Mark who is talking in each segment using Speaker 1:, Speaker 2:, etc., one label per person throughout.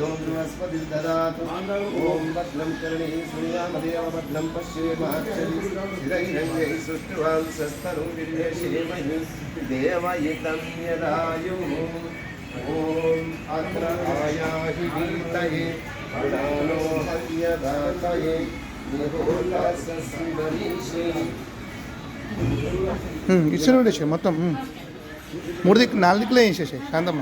Speaker 1: स्वस्तिनो बृहस्पतिर्ददातु ॐ भद्रं कर्णे श्रीयामदेव भद्रं पश्येमाक्षरि स्थिरैरङ्गैः सृष्टवान् सस्तनुर्विर्यशेमहि देवयितं यदायुः ॐ अत्र आयाहि वीतये गणानो हव्यदातये निहोलासस्मरीषे
Speaker 2: ఉమ్, ఇచ్చిన ఉండేసి మొత్తం ఉమ్. మూడు దిక్కు నాలుగు దిక్కులే వేసేసాయి శాంతమ్మ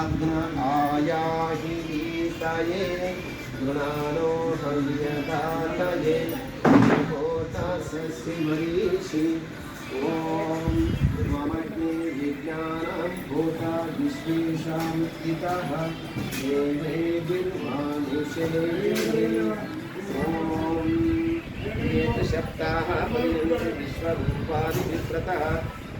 Speaker 1: अग्न आयाहि गीतये गुणानो हव्यदातये भूतसस्यमरीषि ॐ ममज्ञे विज्ञानं भूता विश्वेषां इतः देवे बिर्मानुषे ॐ एतशब्दाः पर्यन्तं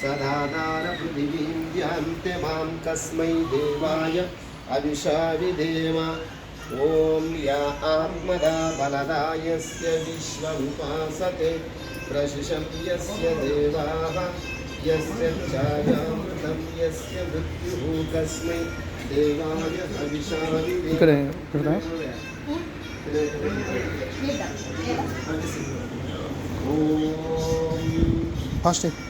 Speaker 1: सदादारपृथिवीं यान्ते माँ कस्मै देवाय अविशाविदेव। ॐ या आत्मदा बलदा यस्य विश्वमुपासते प्रशिशं यस्य देवाः यस्य छायामृतं यस्य मृत्युः कस्मै देवाय अविशाविदेव। ॐ।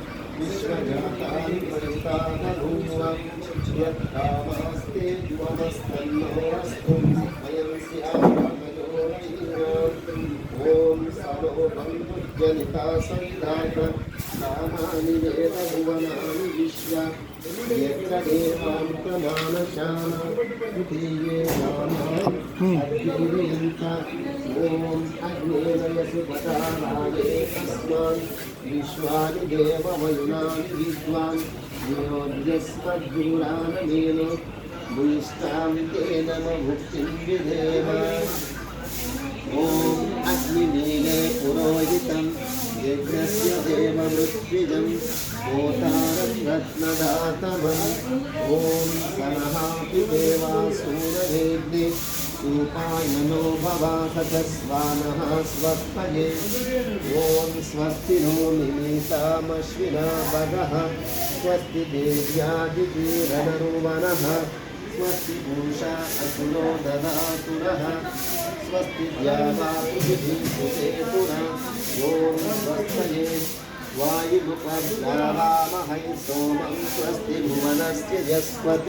Speaker 1: విశ్వజాతాని ఓం సర్వబంధుజనితా సంధాత నామాని వేద భువనాని విశ్వ ఎత్ర దేవాంతమానశాన తృతీయే నామాయంత ఓం అగ్నేదయసు పదారాగే ॐ अग्निनीले पुरोहितं यज्ञस्य देवमृत्युजं होतारं रत्नदातमम् ॐ सनहापि देवासूरवेद्ये सूपायनो भवासच स्वानः स्वस्तये ॐ स्वस्ति नो मिमीतामश्विना भगः स्वस्ति देव्यादितीरणरुवनः स्वस्ति पूषा असुरो ददातुरः स्वस्ति द्यावापुषेतुना ॐ स्वस्तये वायुमुपद्यावामहै सोमं स्वस्ति भुवनस्य यस्वत्।